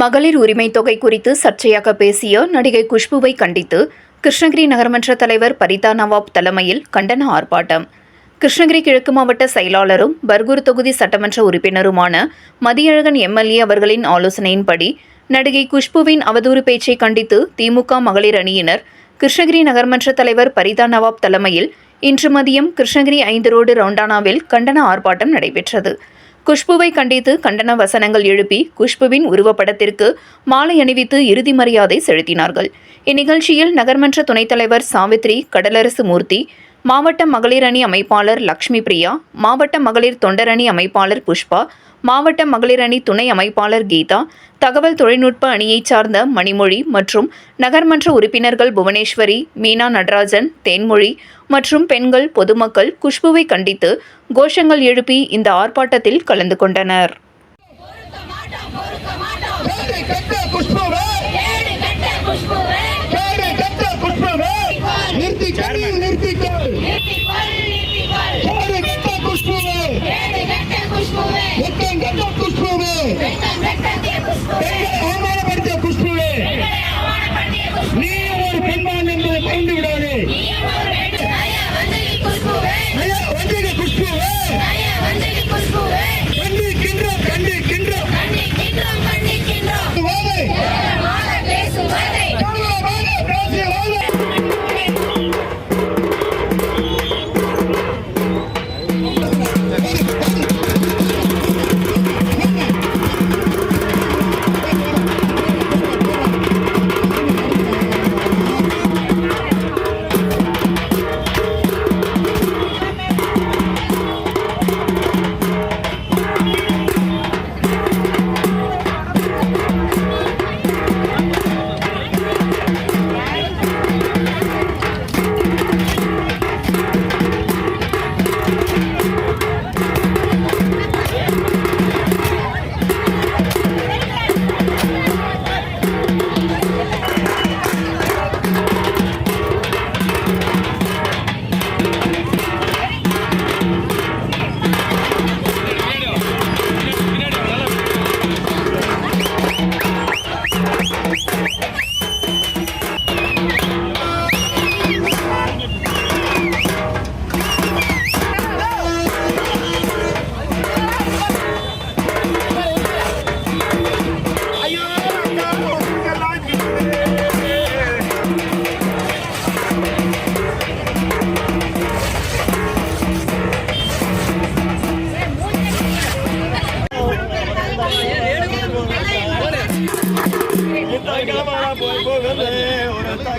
மகளிர் உரிமை தொகை குறித்து சர்ச்சையாக பேசிய நடிகை குஷ்புவை கண்டித்து கிருஷ்ணகிரி நகரமன்ற தலைவர் பரிதா நவாப் தலைமையில் கண்டன ஆர்ப்பாட்டம். கிருஷ்ணகிரி கிழக்கு மாவட்ட செயலாளரும் பர்கூர் தொகுதி சட்டமன்ற உறுப்பினருமான மதியழகன் எம்எல்ஏ அவர்களின் ஆலோசனையின்படி நடிகை குஷ்புவின் அவதூறு பேச்சை கண்டித்து திமுக மகளிர் அணியினர் கிருஷ்ணகிரி நகர்மன்ற தலைவர் பரிதா நவாப் தலைமையில் இன்று மதியம் கிருஷ்ணகிரி ஐந்து ரோடு ரவுண்டானாவில் கண்டன ஆர்ப்பாட்டம் நடைபெற்றது. குஷ்புவை கண்டித்து கண்டன வசனங்கள் எழுப்பி குஷ்புவின் உருவப்படத்திற்கு மாலை அணிவித்து இறுதி மரியாதை செலுத்தினார்கள். இந்நிகழ்ச்சியில் நகர்மன்ற துணைத் தலைவர் சாவித்ரி கடலரசு மூர்த்தி மாவட்ட மகளிர் அணி அமைப்பாளர் லக்ஷ்மி பிரியா மாவட்ட மகளிர் தொண்டரணி அமைப்பாளர் புஷ்பா மாவட்ட மகளிர் அணி துணை அமைப்பாளர் கீதா தகவல் தொழில்நுட்ப அணியைச் சார்ந்த மணிமொழி மற்றும் நகர்மன்ற உறுப்பினர்கள் புவனேஸ்வரி மீனா நடராஜன் தேன்மொழி மற்றும் பெண்கள் பொதுமக்கள் குஷ்புவை கண்டித்து கோஷங்கள் எழுப்பி இந்த ஆர்ப்பாட்டத்தில் கலந்து கொண்டனர். கேடு Y